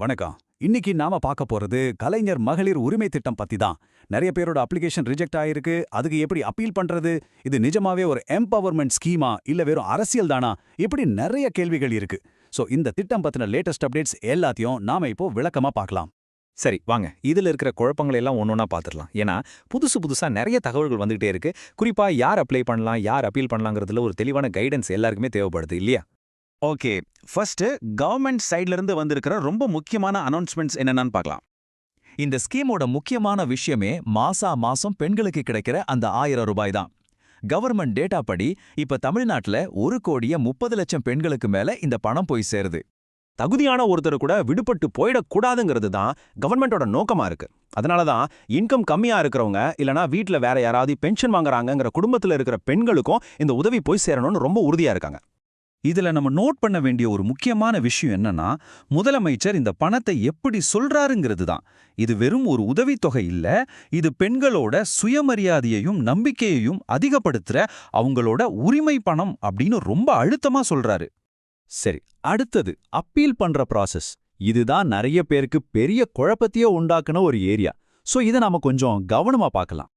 வணக்கம். இன்னைக்கு நாம பார்க்க போறது கலைஞர் மகளிர் உரிமை திட்டம் பத்தி தான் நிறைய பேரோட அப்ளிகேஷன் ரிஜெக்ட் ஆயிருக்கு. அதுக்கு எப்படி அப்பீல் பண்றது? இது நிஜமாவே ஒரு எம்பவர்மெண்ட் ஸ்கீமா இல்ல வெறும் அரசியல் தானா? இப்படி நிறைய கேள்விகள் இருக்கு. சோ இந்த திட்டம் பத்தின லேட்டஸ்ட் அப்டேட்ஸ் எல்லாத்தையும் நாம இப்போ விளக்கமா பார்க்கலாம். சரி வாங்க. இதுல இருக்கிற குழப்பங்களை எல்லாம் ஒன்னொன்னா பார்த்துடலாம். ஏன்னா புதுசு புதுசா நிறைய தகவல்கள் வந்துகிட்டே இருக்கு. குறிப்பா யார் அப்ளை பண்ணலாம்? யார் அப்பீல் பண்ணலாங்கிறதுல ஒரு தெளிவான கைடன்ஸ் எல்லாருக்குமே தேவைப்படுது இல்லையா? ஓகே ஃபர்ஸ்ட் கவர்மெண்ட் சைடுல இருந்து வந்திருக்கிற ரொம்ப முக்கியமான அனௌன்ஸ்மெண்ட்ஸ் என்னென்னு பார்க்கலாம். இந்த ஸ்கீமோட முக்கியமான விஷயமே மாசா மாசம் பெண்களுக்கு கிடைக்கிற அந்த ஆயிரம் ரூபாய் தான். கவர்மெண்ட் டேட்டா படி இப்ப தமிழ்நாட்டுல ஒரு கோடியே முப்பது லட்சம் பெண்களுக்கு மேல இந்த பணம் போய் சேருது. தகுதியான ஒருத்தர் கூட விடுபட்டு போயிடக்கூடாதுங்கிறது தான் கவர்மெண்டோட நோக்கமா இருக்கு. அதனால தான் இன்கம் கம்மியா இருக்கிறவங்க இல்லனா வீட்ல வேற யாராவது பென்ஷன் வாங்குறாங்கங்கிற குடும்பத்துல இருக்கிற பெண்களுக்கும் இந்த உதவி போய் சேரணும்னு ரொம்ப உறுதியா இருக்காங்க. இதுல நம்ம நோட் பண்ண வேண்டிய ஒரு முக்கியமான விஷயம் என்னன்னா முதலமைச்சர் இந்த பணத்தை எப்படி சொல்றாருங்கிறது தான் இது வெறும் ஒரு உதவித்தொகை இல்ல இது பெண்களோட சுயமரியாதையையும் நம்பிக்கையையும் அதிகப்படுத்துற அவங்களோட உரிமை பணம் அப்படின்னு ரொம்ப அழுத்தமா சொல்றாரு. சரி அடுத்தது அப்பீல் பண்ற ப்ராசஸ் இதுதான் நிறைய பேருக்கு பெரிய குழப்பத்தையே உண்டாக்குன ஒரு ஏரியா சோ இதை நாம கொஞ்சம் கவனமா பார்க்கலாம்.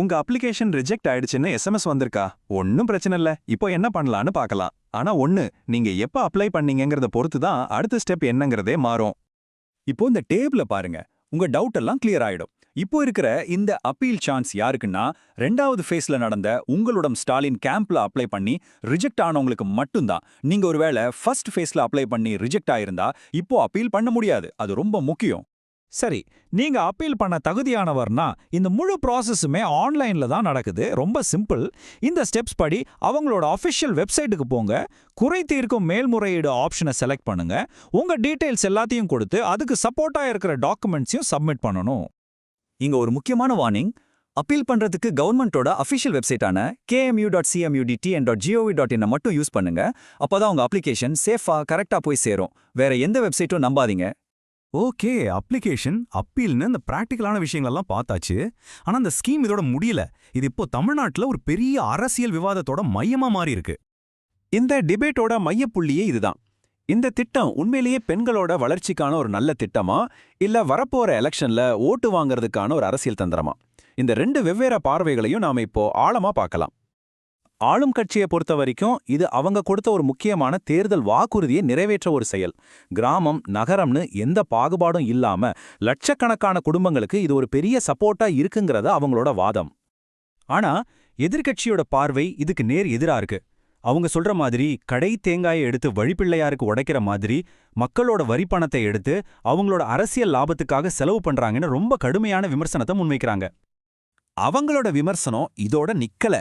உங்க அப்ளிகேஷன் ரிஜெக்ட் ஆயிடுச்சுன்னு எஸ்எம்எஸ் வந்திருக்கா? ஒன்னும் பிரச்சனை இல்ல. இப்போ என்ன பண்ணலான்னு பார்க்கலாம். ஆனா ஒண்ணு நீங்க எப்ப அப்ளை பண்ணீங்கங்கறத பொறுத்து தான் அடுத்த ஸ்டெப் என்னங்கறதே மாறும். இப்போ இந்த டேபிள பாருங்க. உங்க டவுட் எல்லாம் கிளியர் ஆயிடும். இப்போ இருக்கிற இந்த அப்பீல் சான்ஸ் யாருக்குன்னா ரெண்டாவது ஃபேஸ்ல நடந்த உங்களோட ஸ்டாலின் கேம்ப்ல அப்ளை பண்ணி ரிஜெக்ட் ஆனவங்களுக்கு மட்டும்தான். நீங்க ஒருவேளை ஃபர்ஸ்ட் ஃபேஸ்ல அப்ளை பண்ணி ரிஜெக்ட் ஆயிருந்தா இப்போ அப்பீல் பண்ண முடியாது. அது ரொம்ப முக்கியம். சரி நீங்க அப்பீல் பண்ண தகுதியானவர்னா இந்த முழு ப்ராசஸுமே ஆன்லைன்ல தான் நடக்குது. ரொம்ப சிம்பிள். இந்த ஸ்டெப்ஸ் படி அவங்களோட அஃபிஷியல் வெப்சைட்டுக்கு போங்க. குறை தீர்க்கும் மேல்முறையீடு ஆப்ஷனை செலக்ட் பண்ணுங்க. உங்க டீடைல்ஸ் எல்லாத்தையும் கொடுத்து அதுக்கு சப்போர்ட்டா இருக்கிற டாக்குமெண்ட்ஸையும் சப்மிட் பண்ணணும். இங்க ஒரு முக்கியமான வார்னிங். அப்பீல் பண்றதுக்கு கவர்மெண்டோட official வெப்சைட்டான KMU dot CMUTDN dot GOV dot இன்னை மட்டும் யூஸ் பண்ணுங்க. அப்போதான் உங்க அப்ளிகேஷன் சேஃபா கரெக்டா போய் சேரும். வேற எந்த வெப்சைட்டும் நம்பாதீங்க. ஓகே அப்ளிகேஷன் அப்பீல்னு இந்த ப்ராக்டிக்கலான விஷயங்கள்லாம் பார்த்தாச்சு. ஆனா அந்த ஸ்கீம் இதோட முடியல. இது இப்போ தமிழ்நாட்டுல ஒரு பெரிய அரசியல் விவாதத்தோட மையமா மாறி இருக்கு இந்த டிபேட்டோட மையப்புள்ளியே இதுதான். இந்த திட்டம் உண்மையிலேயே பெண்களோட வளர்ச்சிக்கான ஒரு நல்ல திட்டமா இல்ல வரப்போற எலெக்ஷன்ல ஓட்டு வாங்குறதுக்கான ஒரு அரசியல் தந்திரமா? இந்த ரெண்டு வெவ்வேறு பார்வைகளையும் நாம இப்போ ஆழமா பார்க்கலாம். ஆளும் கட்சியை பொறுத்த வரைக்கும் இது அவங்க கொடுத்த ஒரு முக்கியமான தேர்தல் வாக்குறுதியை நிறைவேற்ற ஒரு செயல். கிராமம் நகரம்னு எந்த பாகுபாடும் இல்லாம லட்சக்கணக்கான குடும்பங்களுக்கு இது ஒரு பெரிய சப்போர்ட்டா இருக்குங்கிறத அவங்களோட வாதம். ஆனா எதிர்க்கட்சியோட பார்வை இதுக்கு நேர் எதிரா இருக்கு. அவங்க சொல்ற மாதிரி கடை தேங்காயை எடுத்து வழிப்பிள்ளையாருக்கு உடைக்கிற மாதிரி மக்களோட வரி பணத்தை எடுத்து அவங்களோட அரசியல் லாபத்துக்காக செலவு பண்றாங்கன்னு ரொம்ப கடுமையான விமர்சனத்தை முன்வைக்கிறாங்க. அவங்களோட விமர்சனம் இதோட நிக்கல.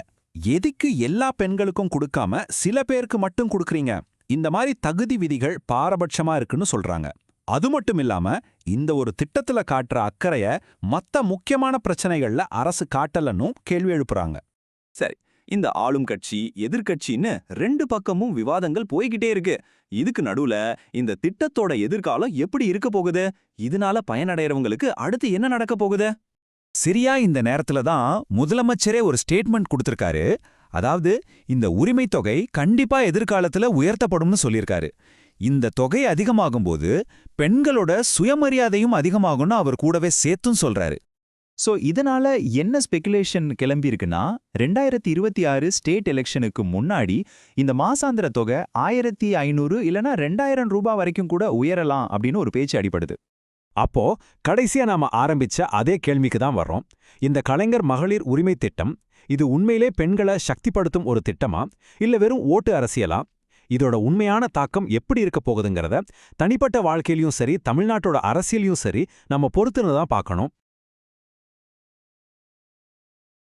எதுக்கு எல்லா பெண்களுக்கும் கொடுக்காம சில பேருக்கு மட்டும் கொடுக்குறீங்க? இந்த மாதிரி தகுதி விதிகள் பாரபட்சமா இருக்குன்னு சொல்றாங்க. அது மட்டும் இல்லாம இந்த ஒரு திட்டத்துல காட்டுற அக்கறைய மத்த முக்கியமான பிரச்சனைகள்ல அரசு காட்டலன்னும் கேள்வி எழுப்புறாங்க. சரி இந்த ஆளும் கட்சி எதிர்க்கட்சின்னு ரெண்டு பக்கமும் விவாதங்கள் போய்கிட்டே இருக்கு. இதுக்கு நடுவுல இந்த திட்டத்தோட எதிர்காலம் எப்படி இருக்க போகுது? இதனால பயனடைறவங்களுக்கு அடுத்து என்ன நடக்க போகுது? சரியா இந்த நேரத்துல தான் முதலமைச்சரே ஒரு ஸ்டேட்மெண்ட் கொடுத்திருக்காரு. அதாவது இந்த உரிமைத் தொகை கண்டிப்பா எதிர்காலத்துல உயர்த்தப்படும்னு சொல்லியிருக்காரு. இந்த தொகை அதிகமாகும்போது பெண்களோட சுயமரியாதையும் அதிகமாகும்னு அவர் கூடவே சேர்த்தும் சொல்றாரு. சோ இதனால என்ன ஸ்பெகுலேஷன் கிளம்பியிருக்குன்னா ரெண்டாயிரத்தி இருபத்தி ஆறு ஸ்டேட் எலெக்ஷனுக்கு முன்னாடி இந்த மாசாந்திர தொகை ஆயிரத்தி ஐநூறு இல்லனா ரெண்டாயிரம் ரூபாய் வரைக்கும் கூட உயரலாம் அப்படின்னு ஒரு பேச்சு அடிப்படுது அப்போ கடைசியா நாம ஆரம்பிச்ச அதே கேள்விக்கு தான் வர்றோம். இந்த கலைஞர் மகளிர் உரிமை திட்டம் இது உண்மையிலே பெண்களை சக்திப்படுத்தும் ஒரு திட்டமா இல்ல வெறும் ஓட்டு அரசியலா? இதோட உண்மையான தாக்கம் எப்படி இருக்க போகுதுங்கிறத தனிப்பட்ட வாழ்க்கையிலயும் சரி தமிழ்நாட்டோட அரசியலையும் சரி நம்ம பொறுத்துன்னு தான் பார்க்கணும்.